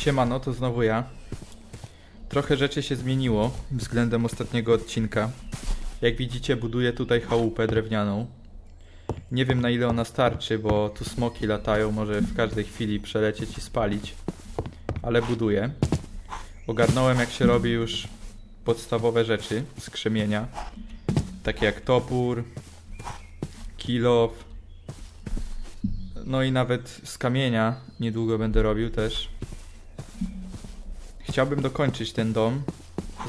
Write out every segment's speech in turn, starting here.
Siemano, to znowu ja. Trochę rzeczy się zmieniło względem ostatniego odcinka. Jak widzicie, buduję tutaj chałupę drewnianą. Nie wiem na ile ona starczy, bo tu smoki latają, może w każdej chwili przelecieć i spalić. Ale buduję. Ogarnąłem jak się robi już podstawowe rzeczy z krzemienia. Takie jak topór, kilof, no i nawet z kamienia niedługo będę robił też. Chciałbym dokończyć ten dom.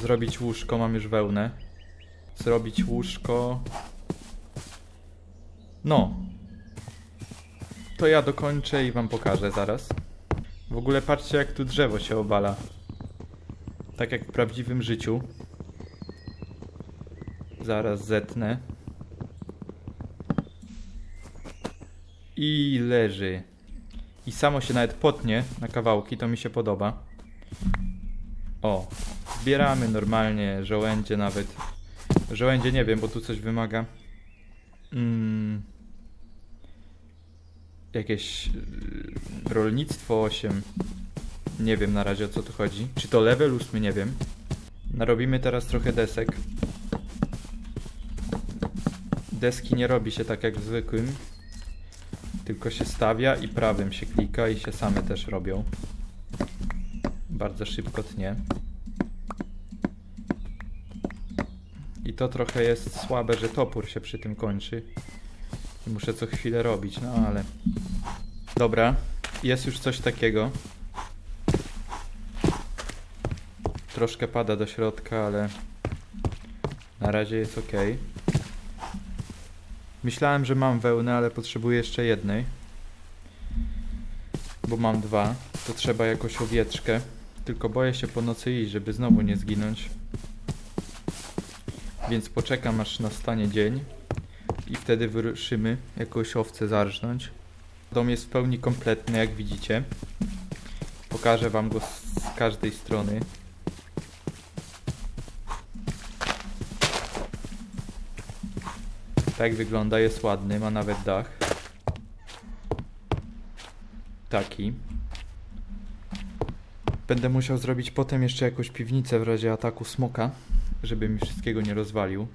Zrobić łóżko, mam już wełnę. Zrobić łóżko. No. To ja dokończę i wam pokażę zaraz. W ogóle patrzcie jak tu drzewo się obala. Tak jak w prawdziwym życiu. Zaraz zetnę. I leży. I samo się nawet potnie na kawałki, to mi się podoba. O, zbieramy normalnie żołędzie nawet. Żołędzie nie wiem, bo tu coś wymaga. Mm, jakieś y, rolnictwo 8. Nie wiem na razie o co tu chodzi. Czy to level 8? Nie wiem. Narobimy teraz trochę desek. Deski nie robi się tak jak w zwykłym, tylko się stawia i prawym się klika i się same też robią. Bardzo szybko tnie. To trochę jest słabe, że topór się przy tym kończy. I muszę co chwilę robić, no ale... Dobra, jest już coś takiego. Troszkę pada do środka, ale na razie jest ok. Myślałem, że mam wełnę, ale potrzebuję jeszcze jednej. Bo mam dwa. To trzeba jakoś owieczkę. Tylko boję się po nocy iść, żeby znowu nie zginąć. Więc poczekam aż nastanie dzień. I wtedy wyruszymy jakąś owcę zarżnąć. Dom jest w pełni kompletny, jak widzicie. Pokażę wam go z każdej strony. Tak wygląda, jest ładny, ma nawet dach. Taki. Będę musiał zrobić potem jeszcze jakąś piwnicę w razie ataku smoka, żeby mi wszystkiego nie rozwalił.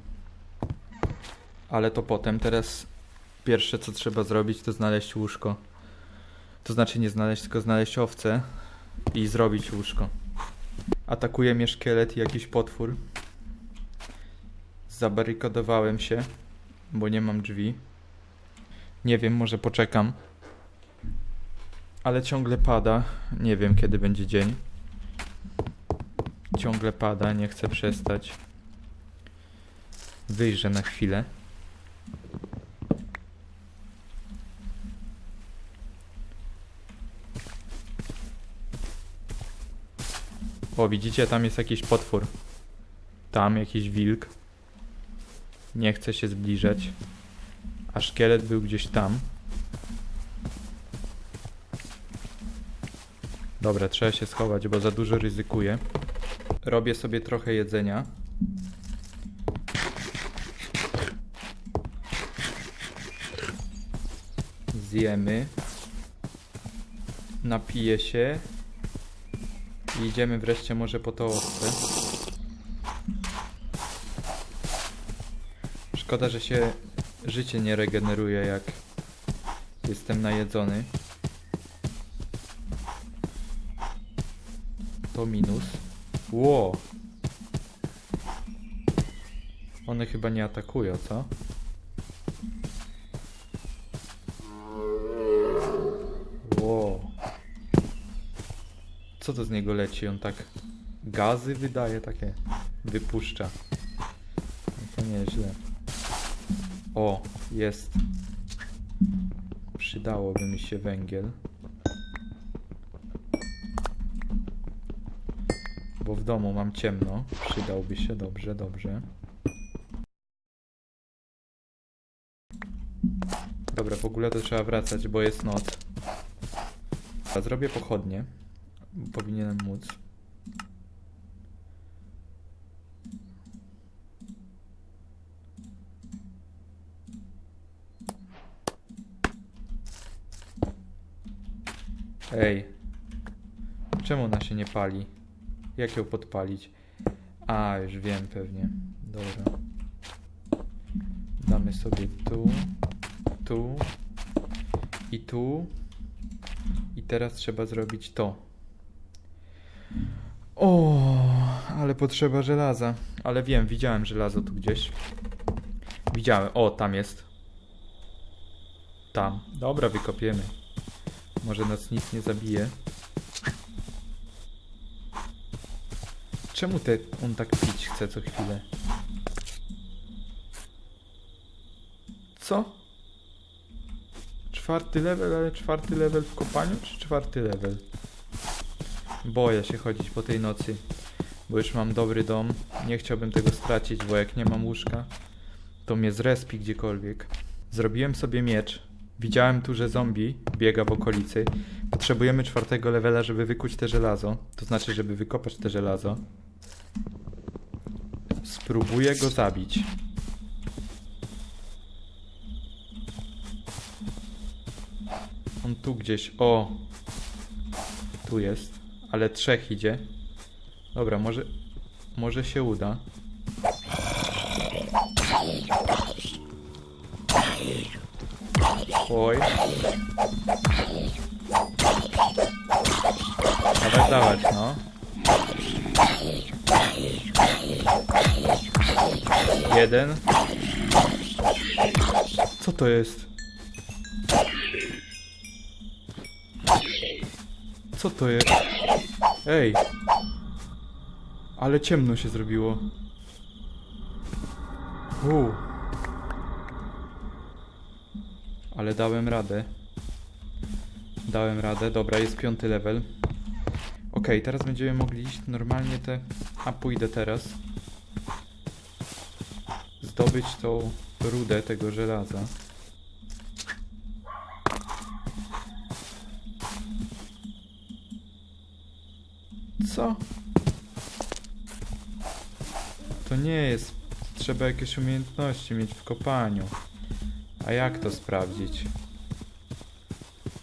Ale to potem, teraz pierwsze co trzeba zrobić to znaleźć łóżko. To znaczy nie znaleźć, tylko znaleźć owce i zrobić łóżko. Atakuje mnie szkielet i jakiś potwór. Zabarykadowałem się bo nie mam drzwi. Nie wiem, może poczekam. Ale ciągle pada. Nie wiem, kiedy będzie dzień. Ciągle pada, nie chcę przestać. Wyjrzę na chwilę. O, widzicie, tam jest jakiś potwór. Tam jakiś wilk. Nie chcę się zbliżać. A szkielet był gdzieś tam. Dobra, trzeba się schować, bo za dużo ryzykuję. Robię sobie trochę jedzenia. Zjemy. Napiję się. I idziemy wreszcie może po to owce. Szkoda, że się życie nie regeneruje jak jestem najedzony. To minus. Ło! One chyba nie atakują, co? Ło! Co to z niego leci? On tak gazy wydaje, takie wypuszcza. No to nieźle. O, jest. Przydałoby mi się węgiel. W domu mam ciemno. Przydałby się, dobrze, dobrze. Dobra, w ogóle to trzeba wracać, bo jest noc. A zrobię pochodnie. Powinienem móc. Ej. Czemu ona się nie pali? Jak ją podpalić? A, już wiem pewnie. Dobra. Damy sobie tu, tu i tu. I teraz trzeba zrobić to. O, ale potrzeba żelaza. Ale wiem, widziałem żelazo tu gdzieś. Widziałem. O, tam jest. Tam. Dobra, wykopiemy. Może nas nic nie zabije. Czemu te, on tak pić chce co chwilę? Co? Czwarty level, ale czwarty level w kopaniu, czy czwarty level? Boję się chodzić po tej nocy, bo już mam dobry dom. Nie chciałbym tego stracić, bo jak nie mam łóżka, to mnie zrespi gdziekolwiek. Zrobiłem sobie miecz. Widziałem tu, że zombie biega w okolicy. Potrzebujemy czwartego levela, żeby wykuć te żelazo. To znaczy, żeby wykopać te żelazo. Spróbuję go zabić. On tu gdzieś. O! Tu jest. Ale trzech idzie. Dobra, może. Może się uda. Oj. Dawać, dawać, no. Jeden. Co to jest? Co to jest? Ej. Ale ciemno się zrobiło. Uuu. Ale dałem radę. Dałem radę. Dobra, jest piąty level. Okej, teraz będziemy mogli iść normalnie te... A pójdę teraz. Zdobyć tą rudę tego żelaza. Co? To nie jest. Trzeba jakieś umiejętności mieć w kopaniu. A jak to sprawdzić?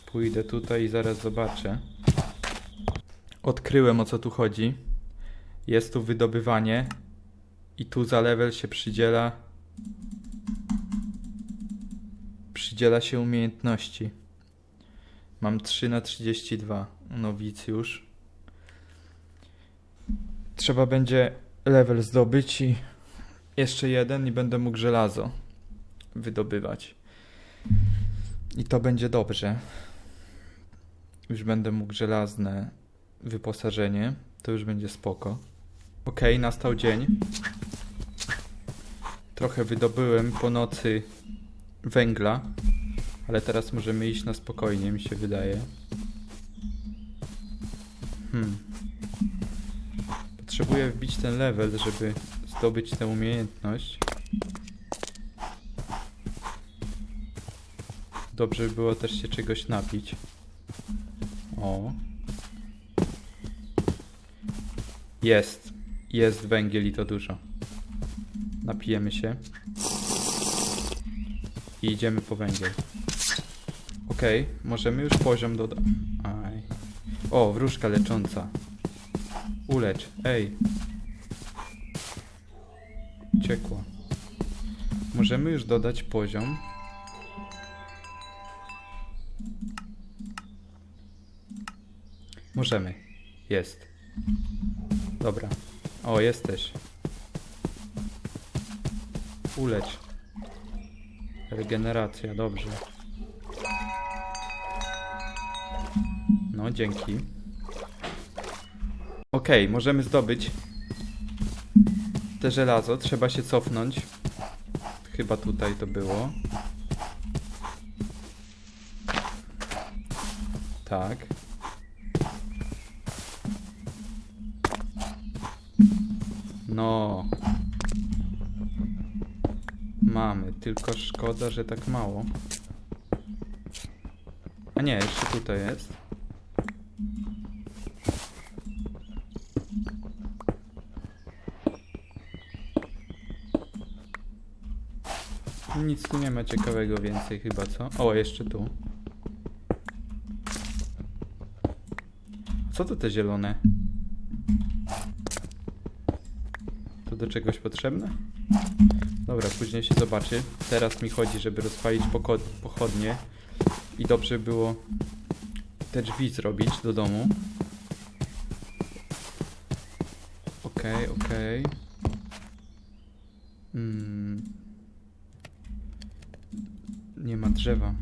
Pójdę tutaj i zaraz zobaczę. Odkryłem o co tu chodzi. Jest tu wydobywanie i tu za level się przydziela przydziela się umiejętności. Mam 3 na 32 nowicjusz. Trzeba będzie level zdobyć i jeszcze jeden i będę mógł żelazo wydobywać. I to będzie dobrze. Już będę mógł żelazne wyposażenie. To już będzie spoko. Ok, nastał dzień. Trochę wydobyłem po nocy węgla, ale teraz możemy iść na spokojnie, mi się wydaje. Hmm. Potrzebuję wbić ten level, żeby zdobyć tę umiejętność. Dobrze by było też się czegoś napić. O. Jest. Jest węgiel i to dużo. Napijemy się. I idziemy po węgiel. Okej, możemy już poziom dodać. O, wróżka lecząca. Ulecz. Ej. Ciekła. Możemy już dodać poziom. Możemy. Jest. Dobra. O, jesteś. Ulecz. Regeneracja, dobrze. No, dzięki. Okej, możemy zdobyć te żelazo. Trzeba się cofnąć. Chyba tutaj to było. Tak. Mamy, tylko szkoda, że tak mało. A nie, jeszcze tutaj jest. Nic tu nie ma ciekawego więcej chyba, co? O, jeszcze tu. Co to te zielone? To do czegoś potrzebne? Dobra, później się zobaczy. Teraz mi chodzi, żeby rozpalić pochodnie i dobrze było te drzwi zrobić do domu. Okej, okej. Mm. Nie ma drzewa.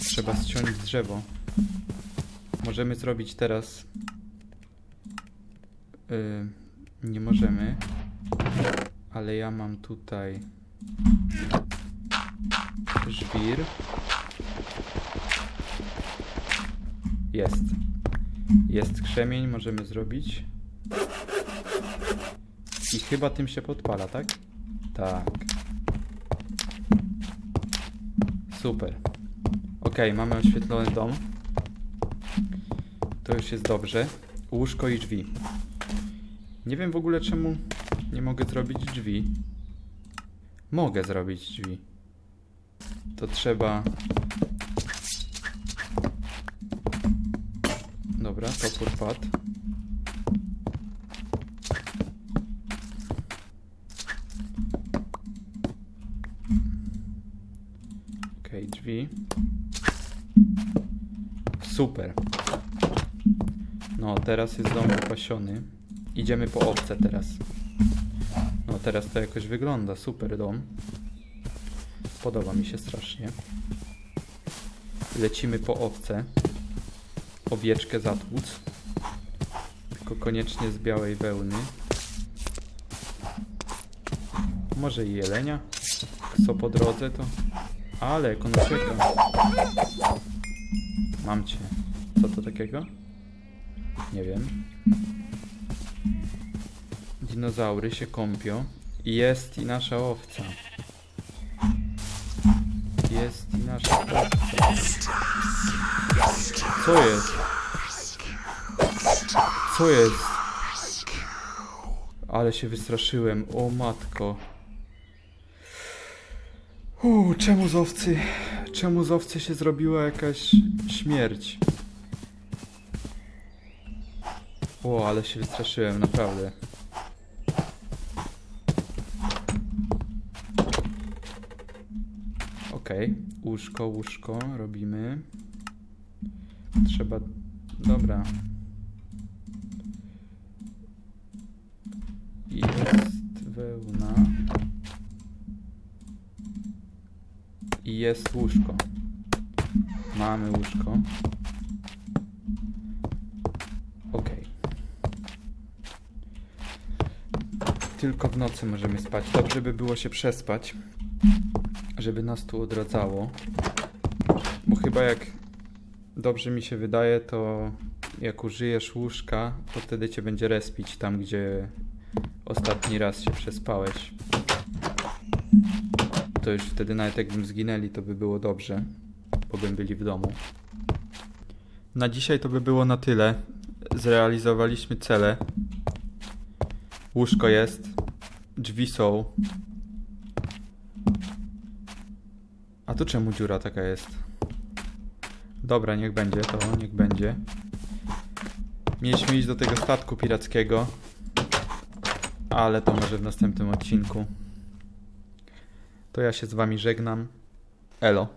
Trzeba ściąć drzewo. Możemy zrobić teraz. y, nie możemy. Ale ja mam tutaj. Żwir. Jest. Jest krzemień, możemy zrobić. I chyba tym się podpala, tak? Tak. Super. Ok, mamy oświetlony dom. To już jest dobrze. Łóżko i drzwi. Nie wiem w ogóle czemu nie mogę zrobić drzwi. Mogę zrobić drzwi. To trzeba. Dobra, topór padł. Okej, drzwi. Super. No, teraz jest dom wypasiony. Idziemy po owce teraz. Teraz to jakoś wygląda. Super dom. Podoba mi się strasznie. Lecimy po owce. Owieczkę zatłuc. Tylko koniecznie z białej wełny. Może i jelenia? Co po drodze to... Ale, jak ono czeka. Mam cię. Co to takiego? Nie wiem. Dinozaury się kąpią. Jest i nasza owca. Jest i nasza owca. Co jest? Co jest? Ale się wystraszyłem. O matko. Uuu, czemu z owcy? Czemu z owcy się zrobiła jakaś śmierć? O, ale się wystraszyłem, naprawdę. Okej, łóżko, łóżko robimy. Trzeba. Dobra. Jest wełna. I jest łóżko. Mamy łóżko. Okej. Tylko w nocy możemy spać. Dobrze by było się przespać, żeby nas tu odradzało. Bo chyba jak dobrze mi się wydaje, to jak użyjesz łóżka, to wtedy cię będzie respić tam, gdzie ostatni raz się przespałeś. To już wtedy nawet jakbym zginęli, to by było dobrze, bo bym byli w domu. Na dzisiaj to by było na tyle. Zrealizowaliśmy cele. Łóżko jest, drzwi są. A tu czemu dziura taka jest? Dobra, niech będzie to, niech będzie. Mieliśmy iść do tego statku pirackiego, ale to może w następnym odcinku. To ja się z wami żegnam. Elo.